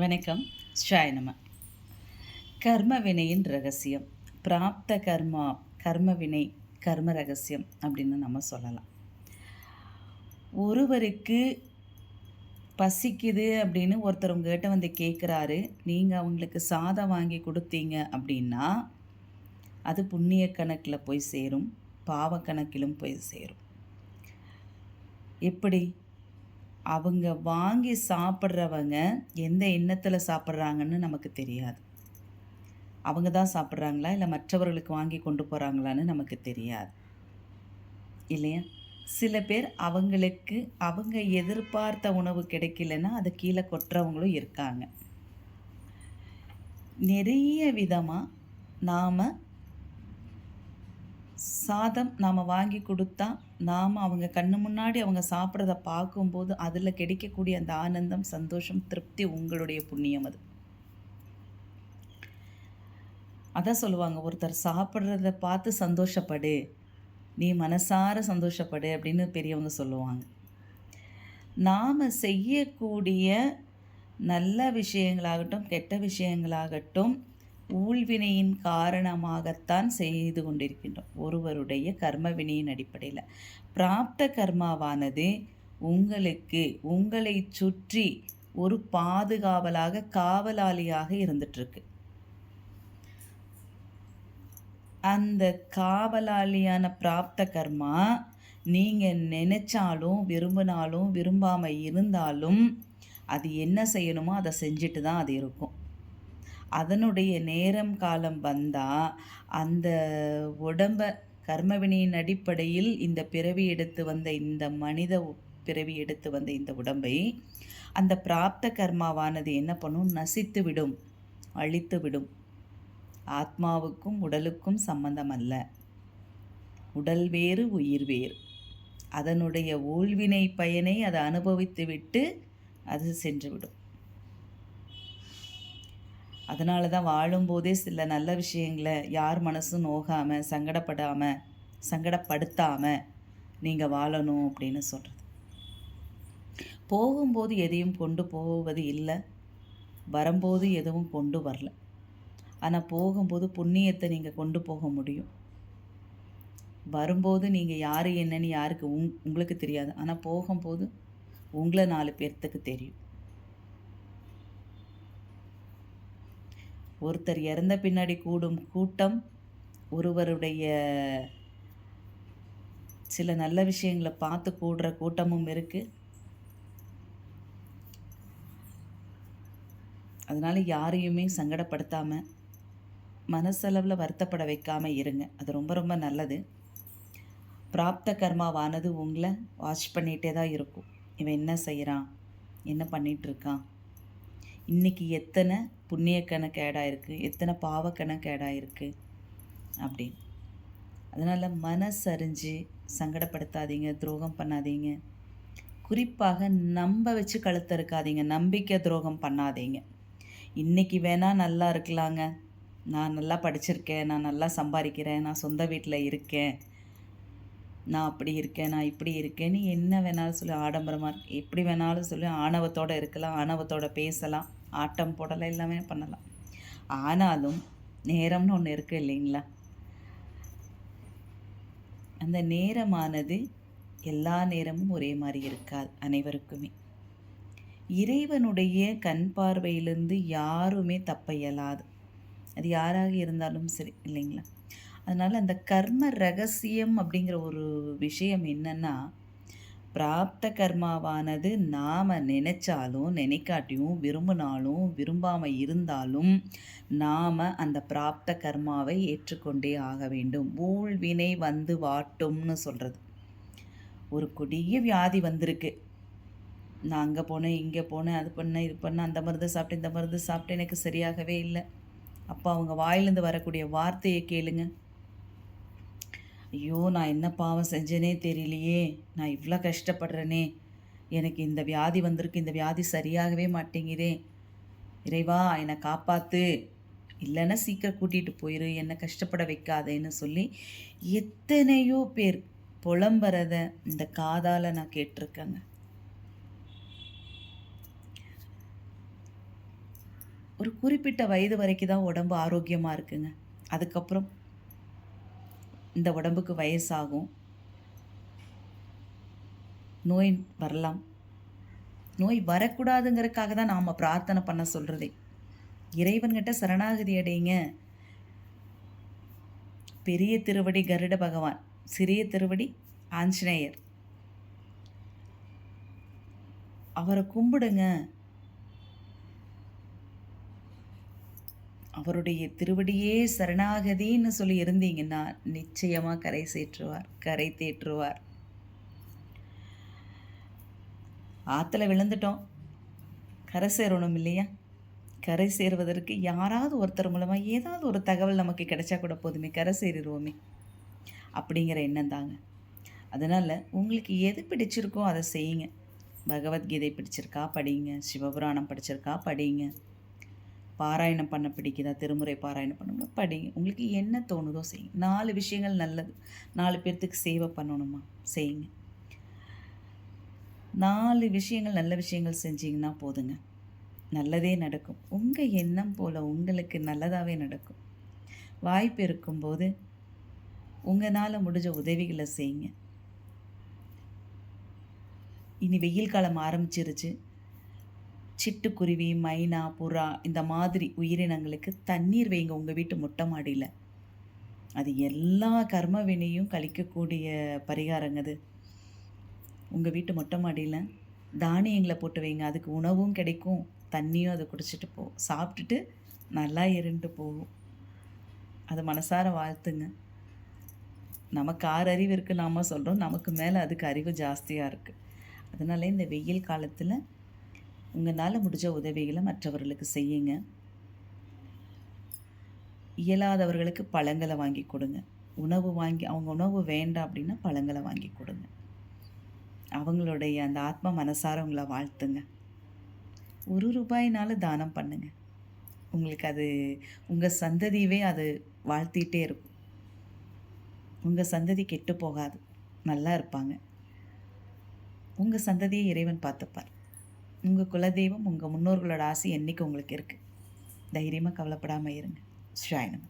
வணக்கம். ஷாயனம கர்ம வினையின் ரகசியம். பிராப்த கர்மா கர்ம வினை கர்ம ரகசியம் அப்படின்னு நம்ம சொல்லலாம். ஒருவருக்கு பசிக்குது அப்படின்னு ஒருத்தர் உங்ககிட்ட வந்து கேட்குறாரு நீங்கள் அவங்களுக்கு சாதம் வாங்கி கொடுத்தீங்க அப்படின்னா அது புண்ணிய கணக்கில் போய் சேரும் பாவ கணக்கிலும் போய் சேரும். எப்படி? அவங்க வாங்கி சாப்பிட்றவங்க எந்த எண்ணத்தில் சாப்பிட்றாங்கன்னு நமக்கு தெரியாது. அவங்க தான் சாப்பிட்றாங்களா? இல்லை மற்றவர்களுக்கு வாங்கி கொண்டு போகிறாங்களான்னு நமக்கு தெரியாது. இல்லையா? சில பேர் அவங்களுக்கு அவங்க எதிர்பார்த்த உணவு கிடைக்கலன்னா அதை கீழே கொட்டுறவங்களும் இருக்காங்க. நிறைய விதமாக நாம் சாதம் நாம் வாங்கி கொடுத்தா நாம் அவங்க கண்ணு முன்னாடி அவங்க சாப்பிட்றத பார்க்கும்போது அதில் கிடைக்கக்கூடிய அந்த ஆனந்தம் சந்தோஷம் திருப்தி உங்களுடைய புண்ணியம் அது. அதான் சொல்லுவாங்க ஒருத்தர் சாப்பிட்றத பார்த்து சந்தோஷப்படு. நீ மனசார சந்தோஷப்படு அப்படின்னு பெரியவங்க சொல்லுவாங்க. நாம் செய்யக்கூடிய நல்ல விஷயங்களாகட்டும் கெட்ட விஷயங்களாகட்டும் ஊழ்வினையின் காரணமாகத்தான் செய்து கொண்டிருக்கின்றோம். ஒருவருடைய கர்மவினையின் அடிப்படையில். பிராப்த கர்மாவானது உங்களுக்கு உங்களை சுற்றி ஒரு பாதுகாவலாக காவலாளியாக இருந்துட்டுருக்கு. அந்த காவலாளியான பிராப்த கர்மா நீங்கள் நினச்சாலும் விரும்பினாலும் விரும்பாமல் இருந்தாலும் அது என்ன செய்யணுமோ அதை செஞ்சுட்டு தான் அது இருக்கும். அதனுடைய நேரம் காலம் வந்தால் அந்த உடம்ப கர்மவினையின் அடிப்படையில் இந்த பிறவி எடுத்து வந்த இந்த மனித பிறவி எடுத்து வந்த இந்த உடம்பை அந்த பிராப்த கர்மாவானது என்ன பண்ணும்? நசித்து விடும் அழித்து விடும். ஆத்மாவுக்கும் உடலுக்கும் சம்பந்தம் அல்ல. உடல் வேறு உயிர் வேறு. அதனுடைய ஊழ்வினை பயனை அதை அனுபவித்துவிட்டு அது சென்றுவிடும் அதனால தான் வாழும்போதே சில நல்ல விஷயங்களை யார் மனசும் நோகாமல் சங்கடப்படாமல் சங்கடப்படுத்தாமல் நீங்கள் வாழணும் அப்படின்னு சொல்கிறது போகும்போது எதையும் கொண்டு போவது இல்லை. வரும்போது எதுவும் கொண்டு வரல. ஆனால் போகும்போது புண்ணியத்தை நீங்கள் கொண்டு போக முடியும். வரும்போது நீங்கள் யார் என்னன்னு யாருக்கு உங் உங்களுக்கு தெரியாது. ஆனால் போகும்போது உங்களை நாலு பேர்த்துக்கு தெரியும். ஒருத்தர் இறந்த பின்னாடி கூடும் கூட்டம் ஒருவருடைய சில நல்ல விஷயங்களை பார்த்து கூடுற கூட்டமும் இருக்குது அதனால் யாரையுமே சங்கடப்படுத்தாமல் மனசளவில் வருத்தப்பட வைக்காமல் இருங்க. அது ரொம்ப ரொம்ப நல்லது. பிராப்த கர்மாவானது உங்களை வாட்ச் பண்ணிகிட்டே தான் இருக்கும். இவன் என்ன செய்கிறான் என்ன பண்ணிகிட்ருக்கான் இன்றைக்கி எத்தனை புண்ணிய கணக்கு ஆடாயிருக்கு எத்தனை பாவ கணக்கு ஆடாயிருக்கு அப்படின்னு. அதனால் மனசறிஞ்சு சங்கடப்படுத்தாதீங்க துரோகம் பண்ணாதீங்க. குறிப்பாக நம்ப வச்சு கழுத்த இருக்காதீங்க நம்பிக்கை துரோகம் பண்ணாதீங்க. இன்றைக்கி வேணால் நல்லா இருக்கலாங்க. நான் நல்லா படிச்சிருக்கேன் நான் நல்லா சம்பாதிக்கிறேன் நான் சொந்த வீட்டில் இருக்கேன். நான் அப்படி இருக்கேன் நான் இப்படி இருக்கேன்னு என்ன வேணாலும் சொல்லி ஆடம்பரமாக எப்படி வேணாலும் சொல்லி ஆணவத்தோடு இருக்கலாம் ஆணவத்தோடு பேசலாம் ஆட்டம் போடலாம் எல்லாமே பண்ணலாம். ஆனாலும் நேரம்னு ஒன்று இருக்குது இல்லைங்களா? அந்த நேரமானது எல்லா நேரமும் ஒரே மாதிரி இருக்காது அனைவருக்குமே. இறைவனுடைய கண் பார்வையிலிருந்து யாருமே தப்ப இயலாது. அது யாராக இருந்தாலும் சரி இல்லைங்களா? அதனால் அந்த கர்ம ரகசியம் அப்படிங்கிற ஒரு விஷயம் என்னென்னா பிராப்த கர்மாவானது நாம் நினைச்சாலும் நினைக்காட்டியும் விரும்பினாலும் விரும்பாமல் இருந்தாலும் நாம் அந்த பிராப்த கர்மாவை ஏற்றுக்கொண்டே ஆக வேண்டும். ஊழ்வினை வந்து வாட்டும்னு சொல்கிறது ஒரு கொடிய வியாதி வந்திருக்கு. நான் அங்கே போனேன் இங்கே போனேன் அது பண்ணேன் இது பண்ணேன் அந்த மருந்து சாப்பிட்டேன் இந்த மருந்து சாப்பிட்டேன் எனக்கு சரியாகவே இல்லை. அப்போ அவங்க வாயிலேருந்து வரக்கூடிய வார்த்தையை கேளுங்க. ஐயோ நான் என்ன பாவம் செஞ்சேனே தெரியலையே. நான் இவ்வளோ கஷ்டப்படுறேனே. எனக்கு இந்த வியாதி வந்திருக்கு இந்த வியாதி சரியாகவே மாட்டேங்குதே. இறைவா என்னை காப்பாற்று இல்லைன்னா சீக்கிரம் கூட்டிகிட்டு போயிரு என்னை கஷ்டப்பட வைக்காதேன்னு சொல்லி எத்தனையோ பேர் புலம்புறத இந்த காதால் நான் கேட்டிருக்கேங்க. ஒரு குறிப்பிட்ட வயது வரைக்கும் தான் உடம்பு ஆரோக்கியமாக இருக்குங்க. அதுக்கப்புறம் இந்த உடம்புக்கு வயசாகும். நோய் வரலாம். நோய் வரக்கூடாதுங்கிறதுக்காக தான் நாம் பிரார்த்தனை பண்ண சொல்கிறதே இறைவன்கிட்ட சரணாகதி அடைங்க. பெரிய திருவடி கருட பகவான் சிறிய திருவடி ஆஞ்சநேயர். அவரை கும்பிடுங்க. அவருடைய திருவடியே சரணாகதின்னு சொல்லி இருந்தீங்கன்னா நிச்சயமாக கரை சேற்றுவார் கரை தேற்றுவார். ஆற்றுல விழுந்துட்டோம். கரை சேரணும் இல்லையா? கரை சேருவதற்கு யாராவது ஒருத்தர் மூலமாக ஏதாவது ஒரு தகவல் நமக்கு கிடைச்சா கூட போதுமே கரை சேரிடுவோமே அப்படிங்கிற எண்ணம் தாங்க. அதனால் உங்களுக்கு எது பிடிச்சிருக்கோ அதை செய்யுங்க. பகவத்கீதை பிடிச்சிருக்கா படிங்க. சிவபுராணம் படிச்சிருக்கா படிங்க. பாராயணம் பண்ண பிடிக்குதா? திருமுறை பாராயணம் பண்ணணும்னா படிங்க உங்களுக்கு என்ன தோணுதோ செய்யுங்க. நாலு விஷயங்கள் நல்லது. நாலு பேர்த்துக்கு சேவை பண்ணணுமா? செய்யுங்க. நாலு விஷயங்கள் நல்ல விஷயங்கள் செஞ்சீங்கன்னா போதுங்க. நல்லதே நடக்கும். உங்கள் எண்ணம் போல் உங்களுக்கு நல்லதாகவே நடக்கும். வாய்ப்பு இருக்கும்போது உங்களால் முடிஞ்ச உதவிகளை செய்யுங்க. இனி வெயில் காலம் ஆரம்பிச்சிருச்சு. சிட்டுக்குருவி மைனா புறா இந்த மாதிரி உயிரினங்களுக்கு தண்ணீர் வைங்க. உங்கள் வீட்டு மொட்டை மாடியில். அது எல்லா கர்ம வினையும் கழிக்கக்கூடிய பரிகாரங்க அது. உங்கள் வீட்டு மொட்டை மாடியில் தானியங்களை போட்டு வைங்க. அதுக்கு உணவும் கிடைக்கும். தண்ணியும் அதை குடிச்சிட்டு போகும் சாப்பிட்டுட்டு நல்லா இருண்டு போகும். அதை மனசார வாழ்த்துங்க. நமக்கு ஆறு அறிவு இருக்குது நாம சொல்கிறோம் நமக்கு மேலே அதுக்கு அறிவு ஜாஸ்தியாக இருக்குது அதனால் இந்த வெயில் காலத்தில் உங்களால் முடிஞ்ச உதவிகளை மற்றவர்களுக்கு செய்யுங்க. இயலாதவர்களுக்கு பழங்களை வாங்கி கொடுங்க. உணவு வாங்கி அவங்க உணவு வேண்டாம் அப்படின்னா பழங்களை வாங்கி கொடுங்க. அவங்களுடைய அந்த ஆத்ம மனசார உங்களை வாழ்த்துங்க. ஒரு ரூபாயினால தானம் பண்ணுங்க. உங்களுக்கு அது உங்கள் சந்ததியவே அது வாழ்த்திட்டே இருக்கும். உங்கள் சந்ததி கெட்டு போகாது. நல்லா இருப்பாங்க. உங்கள் சந்ததியை இறைவன் பார்த்துப்பார். உங்கள் குலதெய்வம் உங்கள் முன்னோர்களோட ஆசை என்றைக்கு உங்களுக்கு இருக்குது தைரியமாக கவலைப்படாமல் இருங்க. ஸ்ராயணம்